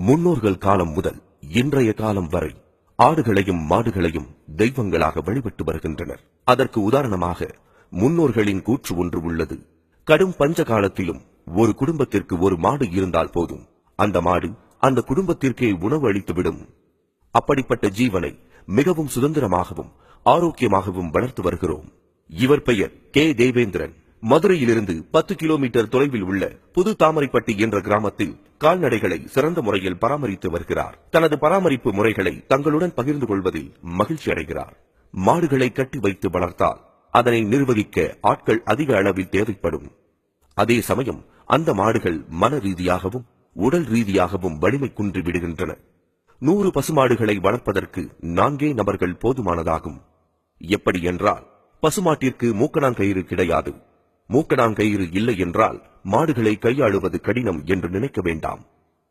முன்னோர்கள் காலம் முதல் இன்றைய காலம் வரை ஆடுகளையும் மாடுகளையும் தெய்வங்களாக வழிபட்டு வருகின்றனர். அதற்கு உதாரணமாக முன்னோர்களின் கூற்று ஒன்று உள்ளது. கடும் பஞ்ச காலத்திலும் ஒரு குடும்பத்திற்கு ஒரு மாடு இருந்தால் போதும். அந்த மாடு அந்த குடும்பத்திற்கே உணவு அளித்துவிடும். அப்படிப்பட்ட ஜீவனை மிகவும் சுதந்திரமாகவும் ஆரோக்கியமாகவும் வளர்த்து வருகிறோம். இவர் பெயர் கே. தேவேந்திரன். மதுரையிலிருந்து பத்து கிலோமீட்டர் தொலைவில் உள்ள புது தாமரைப்பட்டி என்ற கிராமத்தில் கால்நடைகளை சிறந்த முறையில் பராமரித்து வருகிறார். தனது பராமரிப்பு முறைகளை தங்களுடன் பகிர்ந்து கொள்வதில் மகிழ்ச்சி அடைகிறார். மாடுகளை கட்டி வைத்து வளர்த்தால் அதனை நிர்வகிக்க ஆட்கள் அதிக அளவில் தேவைப்படும். அதே சமயம் அந்த மாடுகள் மன ரீதியாகவும் உடல் ரீதியாகவும் வலிமை குன்றி விடுகின்றன. நூறு பசுமாடுகளை வளர்ப்பதற்கு நான்கே நபர்கள் போதுமானதாகும். எப்படி என்றால் பசுமாட்டிற்கு மூக்கணாங்கயிறு கிடையாது. மூக்கடாங்கயிறு இல்லை என்றால் மாடுகளை கையாளுவது கடினம் என்று நினைக்க வேண்டாம்.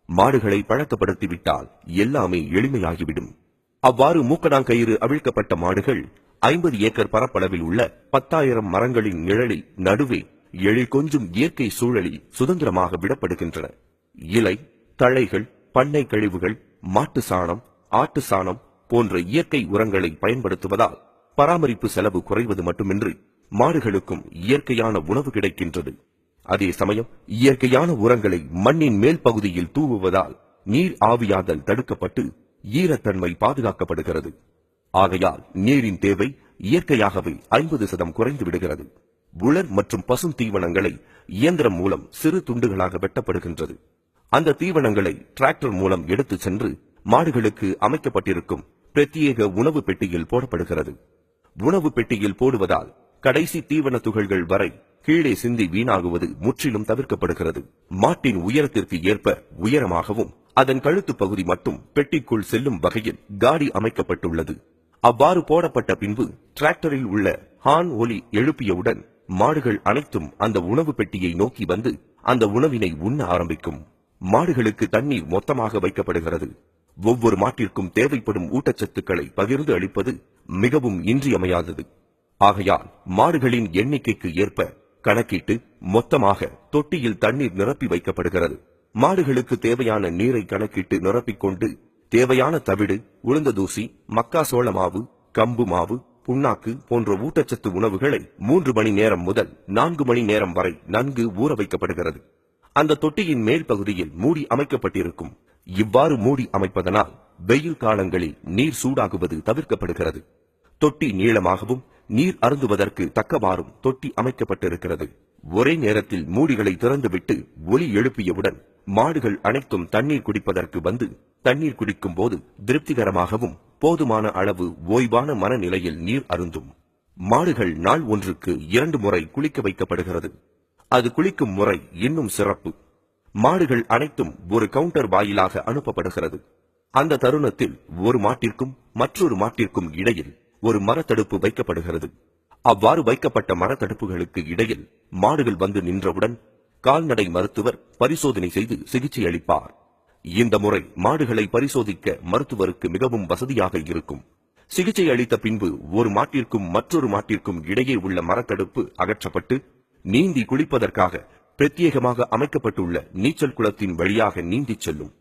மாடுகளை பழக்கப்படுத்திவிட்டால் எல்லாமே எளிமையாகிவிடும். அவ்வாறு மூக்கடாங்கயிறு அவிழ்க்கப்பட்ட மாடுகள் ஐம்பது ஏக்கர் பரப்பளவில் உள்ள பத்தாயிரம் மரங்களின் நிழலில் நடுவே எழில் கொஞ்சும் இயற்கை சூழலில் சுதந்திரமாக விடப்படுகின்றன. இலை தழைகள் பண்ணை கழிவுகள் மாட்டு சாணம் ஆட்டு சாணம் போன்ற இயற்கை உரங்களை பயன்படுத்துவதால் பராமரிப்பு செலவு குறைவது மட்டுமின்றி மாடுகளுக்கும் இயற்கையான உணவு கிடைக்கின்றது. அதே சமயம் இயற்கையான உரங்களை மண்ணின் மேல் பகுதியில் தூவுவதால் நீர் ஆவியாதல் தடுக்கப்பட்டு ஈரத்தன்மை பாதுகாக்கப்படுகிறது. ஆகையால் நீரின் தேவை இயற்கையாகவே ஐம்பது சதம் குறைந்து விடுகிறது. உலர் மற்றும் பசும் தீவனங்களை இயந்திரம் மூலம் சிறு துண்டுகளாக வெட்டப்படுகின்றது. அந்த தீவனங்களை டிராக்டர் மூலம் எடுத்துச் சென்று மாடுகளுக்கு அமைக்கப்பட்டிருக்கும் பிரத்யேக உணவு பெட்டியில் போடப்படுகிறது. உணவு பெட்டியில் போடுவதால் கடைசி தீவன துகள்கள் வரை கீழே சிந்தி வீணாகுவது முற்றிலும் தவிர்க்கப்படுகிறது. மாட்டின் உயரத்திற்கு ஏற்ப உயரமாகவும் அதன் கழுத்து பகுதி மட்டும் பெட்டிக்குள் செல்லும் வகையில் காடி அமைக்கப்பட்டுள்ளது. அவ்வாறு போடப்பட்ட பின்பு டிராக்டரில் உள்ள ஹான் ஒலி எழுப்பியவுடன் மாடுகள் அனைத்தும் அந்த உணவு பெட்டியை நோக்கி வந்து அந்த உணவினை உண்ண ஆரம்பிக்கும். மாடுகளுக்கு தண்ணீர் மொத்தமாக வைக்கப்படுகிறது. ஒவ்வொரு மாட்டிற்கும் தேவைப்படும் ஊட்டச்சத்துக்களை பகிர்ந்து அளிப்பது மிகவும் இன்றியமையாதது. ஆகையால் மாடுகளின் எண்ணிக்கைக்கு ஏற்ப கணக்கிட்டு மொத்தமாக தொட்டியில் தண்ணீர் நிரப்பி வைக்கப்படுகிறது. மாடுகளுக்கு தேவையான நீரை கணக்கிட்டு நிரப்பிக் கொண்டு தேவையான தவிடு உளுந்ததூசி மக்காசோள மக்கா சோள மாவு கம்பு மாவு புண்ணாக்கு போன்ற ஊட்டச்சத்து உணவுகளை மூன்று மணி நேரம் முதல் நான்கு மணி நேரம் வரை நன்கு ஊற வைக்கப்படுகிறது. அந்த தொட்டியின் மேல் பகுதியில் மூடி அமைக்கப்பட்டிருக்கும். இவ்வாறு மூடி அமைப்பதனால் வெயில் காலங்களில் நீர் சூடாகுவது தவிர்க்கப்படுகிறது. தொட்டி நீளமாகவும் நீர் அருந்துவதற்கு தக்கவாறும் தொட்டி அமைக்கப்பட்டிருக்கிறது. ஒரே நேரத்தில் மூடிகளை திறந்துவிட்டு ஒலி எழுப்பியவுடன் மாடுகள் அனைத்தும் தண்ணீர் குடிப்பதற்கு வந்து தண்ணீர் குடிக்கும் போது திருப்திகரமாகவும் போதுமான அளவு ஓய்வான மனநிலையில் நீர் அருந்தும். மாடுகள் நாள் ஒன்றுக்கு இரண்டு முறை குளிக்க வைக்கப்படுகிறது. அது குளிக்கும் முறை இன்னும் சிறப்பு. மாடுகள் அனைத்தும் ஒரு கவுண்டர் வாயிலாக அனுப்பப்படுகிறது. அந்த தருணத்தில் ஒரு மாட்டிற்கும் மற்றொரு மாட்டிற்கும் இடையில் ஒரு மரத்தடுப்பு வைக்கப்படுகிறது. அவ்வாறு வைக்கப்பட்ட மரத்தடுப்புகளுக்கு இடையில் மாடுகள் வந்து நின்றவுடன் கால்நடை மருத்துவர் பரிசோதனை செய்து சிகிச்சை அளிப்பார். இந்த முறை மாடுகளை பரிசோதிக்க மருத்துவருக்கு மிகவும் வசதியாக இருக்கும். சிகிச்சை அளித்த பின்பு ஒரு மாட்டிற்கும் மற்றொரு மாட்டிற்கும் இடையே உள்ள மரத்தடுப்பு அகற்றப்பட்டு நீந்தி குளிப்பதற்காக பிரத்யேகமாக அமைக்கப்பட்டுள்ள நீச்சல் குளத்தின் வழியாக நீந்திச் செல்லும்.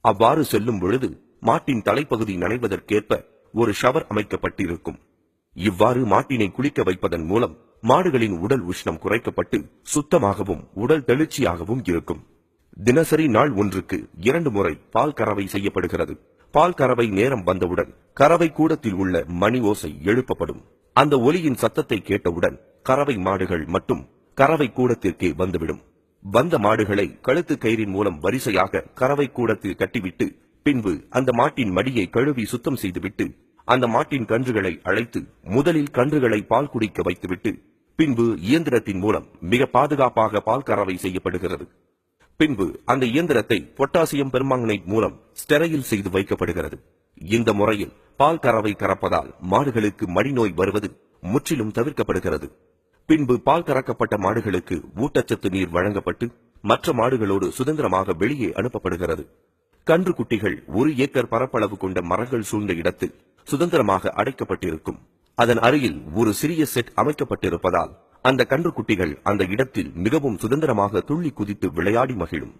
அவ்வாறு செல்லும் பொழுது மாட்டின் தலைப்பகுதி நனைவதற்கேற்ப ஒரு ஷவர் அமைக்கப்பட்டிருக்கும். இவ்வாறு மாட்டினை குளிக்க வைப்பதன் மூலம் மாடுகளின் உடல் உஷ்ணம் குறைக்கப்பட்டு சுத்தமாகவும் உடல் தெளிச்சியாகவும் இருக்கும். தினசரி நாள் ஒன்றுக்கு இரண்டு முறை பால் கறவை செய்யப்படுகிறது. பால் கறவை நேரம் வந்தவுடன் கறவை கூடத்தில் உள்ள மணி ஓசை எழுப்பப்படும். அந்த ஒலியின் சத்தத்தை கேட்டவுடன் கறவை மாடுகள் மட்டும் கறவை கூடத்திற்கே வந்துவிடும். வந்த மாடுகளை கழுத்து கயிறின் மூலம் வரிசையாக கறவை கூடத்தில் கட்டிவிட்டு பின்பு அந்த மாட்டின் மடியை கழுவி சுத்தம் செய்துவிட்டு அந்த மாட்டின் கன்றுகளை அழைத்து முதலில் கன்றுகளை பால் குடிக்க வைத்துவிட்டு பின்பு இயந்திரத்தின் மூலம் மிக பாதுகாப்பாக பால் கறவை செய்யப்படுகிறது. பின்பு அந்த இயந்திரத்தை பொட்டாசியம் பெர்மாங்கனேட் மூலம் ஸ்டெரையில் செய்து வைக்கப்படுகிறது. இந்த முறையில் பால் கறவை கறப்பதால் மாடுகளுக்கு மடிநோய் வருவது முற்றிலும் தவிர்க்கப்படுகிறது. பின்பு பால் கறக்கப்பட்ட மாடுகளுக்கு ஊட்டச்சத்து நீர் வழங்கப்பட்டு மற்ற மாடுகளோடு சுதந்திரமாக வெளியே அனுப்பப்படுகிறது. கன்று குட்டிகள் ஒரு ஏக்கர் பரப்பளவு கொண்ட மரங்கள் சூழ்ந்த இடத்தில் சுதந்திரமாக அடைக்கப்பட்டிருக்கும். அதன் அருகில் ஒரு சிறிய செட் அமைக்கப்பட்டிருப்பதால் அந்த கன்றுக்குட்டிகள் அந்த இடத்தில் மிகவும் சுதந்திரமாக துள்ளி குதித்து விளையாடி மகிழும்.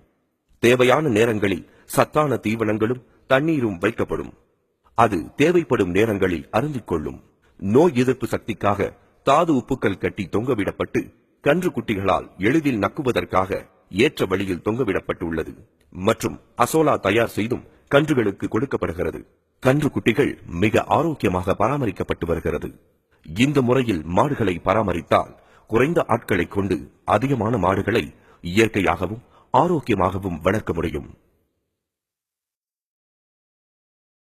தேவையான நேரங்களில் சத்தான தீவனங்களும் தண்ணீரும் வைக்கப்படும். அது தேவைப்படும் நேரங்களில் அருந்திக் கொள்ளும். நோய் எதிர்ப்பு சக்திக்காக தாது உப்புக்கள் கட்டி தொங்கவிடப்பட்டு கன்று குட்டிகளால் எளிதில் நக்குவதற்காக ஏற்ற வழியில் தொங்கவிடப்பட்டுள்ளது. மற்றும் அசோலா தயார் செய்தும் கன்றுகளுக்கு கொடுக்கப்படுகிறது. கன்று குட்டிகள் மிக ஆரோக்கியமாக பராமரிக்கப்பட்டு வருகிறது. இந்த முறையில் மாடுகளை பராமரித்தால் குறைந்த ஆட்களை கொண்டு அதிகமான மாடுகளை இயற்கையாகவும் ஆரோக்கியமாகவும் வளர்க்க முடியும்.